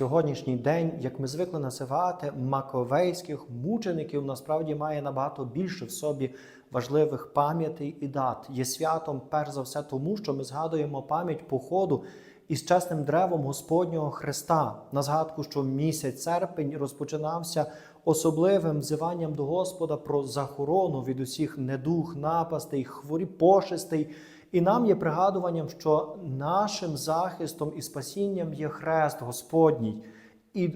Сьогоднішній день, як ми звикли називати, маковейських мучеників, насправді має набагато більше в собі важливих пам'ятей і дат. Є святом, перш за все, тому що ми згадуємо пам'ять походу із чесним древом Господнього Христа. На згадку, що місяць серпень розпочинався особливим взиванням до Господа про захорону від усіх недух, напастей, хворі пошестей. І нам є пригадуванням, що нашим захистом і спасінням є хрест Господній. І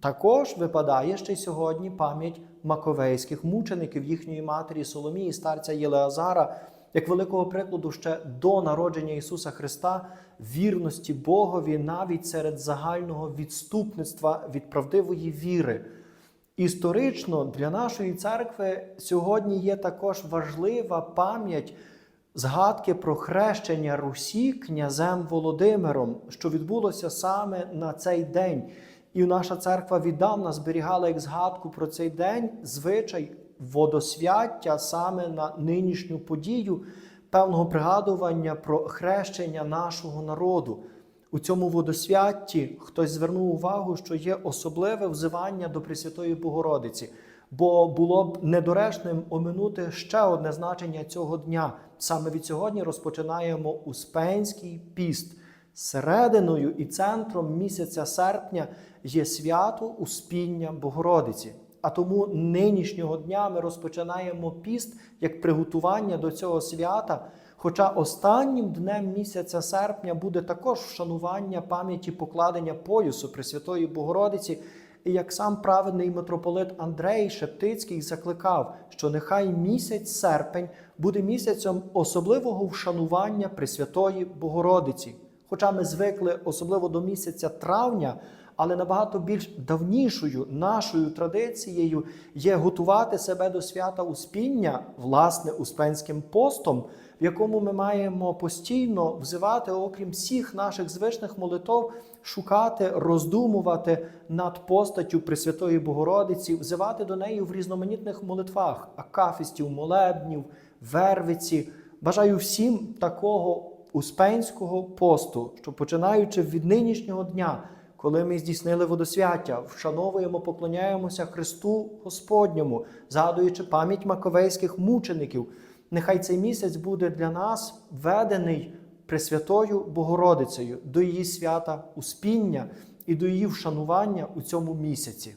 також випадає ще й сьогодні пам'ять маковейських мучеників їхньої матері Соломії, старця Єлеазара, як великого прикладу ще до народження Ісуса Христа, вірності Богові навіть серед загального відступництва від правдивої віри. Історично для нашої церкви сьогодні є також важлива пам'ять згадки про хрещення Русі князем Володимиром, що відбулося саме на цей день. І наша церква віддавна зберігала як згадку про цей день звичай водосвяття саме на нинішню подію певного пригадування про хрещення нашого народу. У цьому водосвятті хтось звернув увагу, що є особливе взивання до Пресвятої Богородиці, бо було б недоречним оминути ще одне значення цього дня. Саме від сьогодні розпочинаємо Успенський піст. Серединою і центром місяця серпня є свято Успіння Богородиці. А тому нинішнього дня ми розпочинаємо піст як приготування до цього свята. Хоча останнім днем місяця серпня буде також вшанування пам'яті покладення поясу Пресвятої Богородиці, і як сам праведний митрополит Андрей Шептицький закликав, що нехай місяць серпень буде місяцем особливого вшанування Пресвятої Богородиці. Хоча ми звикли особливо до місяця травня, але набагато більш давнішою нашою традицією є готувати себе до свята Успіння, власне, Успенським постом, в якому ми маємо постійно взивати, окрім всіх наших звичних молитов, шукати, роздумувати над постаттю Пресвятої Богородиці, взивати до неї в різноманітних молитвах, акафістів, молебнів, вервиці. Бажаю всім такого успенського посту, що починаючи від нинішнього дня, коли ми здійснили водосвяття, вшановуємо, поклоняємося Христу Господньому, згадуючи пам'ять маковейських мучеників. Нехай цей місяць буде для нас введений Пресвятою Богородицею до її свята Успіння і до її вшанування у цьому місяці.